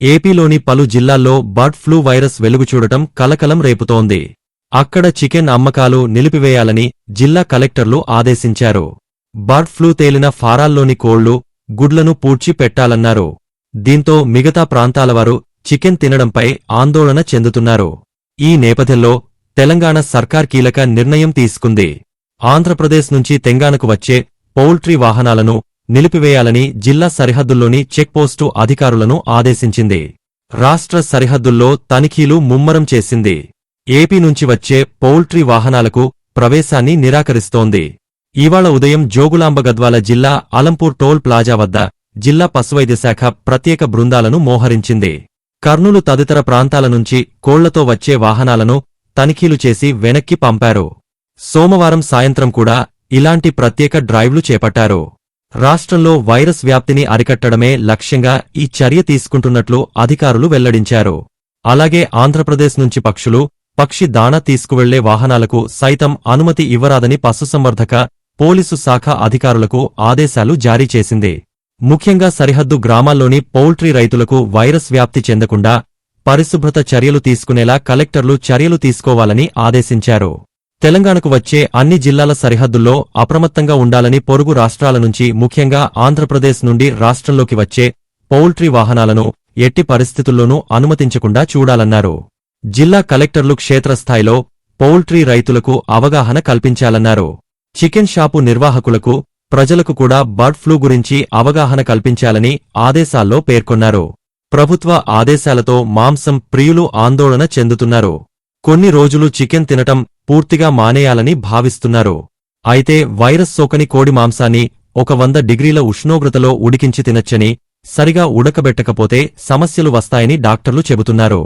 ఏపీలోని పలు జిల్లాల్లో బర్డ్ ఫ్లూ వైరస్ వెలుగుచూడటం కలకలం రేపుతోంది. అక్కడ చికెన్ అమ్మకాలు నిలిపివేయాలని జిల్లా కలెక్టర్లు ఆదేశించారు. బర్డ్ ఫ్లూ తేలిన ఫారాల్లోని కోళ్ళు గుడ్లను పూడ్చి పెట్టాలన్నారు. దీంతో మిగతా ప్రాంతాలవారు చికెన్ తినడంపై ఆందోళన చెందుతున్నారు. ఈ నేపథ్యంలో తెలంగాణ సర్కార్ కీలక నిర్ణయం తీసుకుంది. ఆంధ్రప్రదేశ్ నుంచి తెంగాణకు వచ్చే పౌల్ట్రీ వాహనాలను నిలిపివేయాలని జిల్లా సరిహద్దుల్లోని చెక్పోస్టు అధికారులను ఆదేశించింది. రాష్ట్ర సరిహద్దుల్లో తనిఖీలు ముమ్మరం చేసింది. ఏపీ నుంచి వచ్చే పౌల్ట్రీ వాహనాలకు ప్రవేశాన్ని నిరాకరిస్తోంది. ఇవాళ ఉదయం జోగులాంబ గద్వాల జిల్లా అలంపూర్ టోల్ ప్లాజా వద్ద జిల్లా పశువైద్య శాఖ ప్రత్యేక బృందాలను మోహరించింది. కర్నూలు తదితర ప్రాంతాల నుంచి కోళ్ళతో వచ్చే వాహనాలను తనిఖీలు చేసి వెనక్కి పంపారు. సోమవారం సాయంత్రం కూడా ఇలాంటి ప్రత్యేక డ్రైవ్లు చేపట్టారు. రాష్ట్రంలో వైరస్ వ్యాప్తిని అరికట్టడమే లక్ష్యంగా ఈ చర్య తీసుకుంటున్నట్లు అధికారులు వెల్లడించారు. అలాగే ఆంధ్రప్రదేశ్ నుంచి పక్షులు పక్షి దాణా తీసుకువెళ్ళే వాహనాలకు సైతం అనుమతి ఇవ్వరాదని పశుసంవర్ధక పోలీసు శాఖ అధికారులకు ఆదేశాలు జారీ చేసింది. ముఖ్యంగా సరిహద్దు గ్రామాల్లోని పౌల్ట్రీ రైతులకు వైరస్ వ్యాప్తి చెందకుండా పరిశుభ్రత చర్యలు తీసుకునేలా కలెక్టర్లు చర్యలు తీసుకోవాలని ఆదేశించారు. తెలంగాణకు వచ్చే అన్ని జిల్లాల సరిహద్దుల్లో అప్రమత్తంగా ఉండాలని పొరుగు రాష్ట్రాల నుంచి ముఖ్యంగా ఆంధ్రప్రదేశ్ నుండి రాష్ట్రంలోకి వచ్చే పౌల్ట్రీ వాహనాలను ఎట్టి పరిస్థితుల్లోనూ అనుమతించకుండా చూడాలన్నారు. జిల్లా కలెక్టర్లు క్షేత్రస్థాయిలో పౌల్ట్రీ రైతులకు అవగాహన కల్పించాలన్నారు. చికెన్ షాపు నిర్వాహకులకు ప్రజలకు కూడా బర్డ్ ఫ్లూ గురించి అవగాహన కల్పించాలని ఆదేశాల్లో పేర్కొన్నారు. ప్రభుత్వ ఆదేశాలతో మాంసం ప్రియులు ఆందోళన చెందుతున్నారు. కొన్ని రోజులు చికెన్ తినటం పూర్తిగా మానేయాలని భావిస్తున్నారు. అయితే వైరస్ సోకని కోడి మాంసాన్ని ఒక వంద డిగ్రీల ఉష్ణోగ్రతలో ఉడికించి తినచ్చని సరిగా ఉడకబెట్టకపోతే సమస్యలు వస్తాయని డాక్టర్లు చెబుతున్నారు.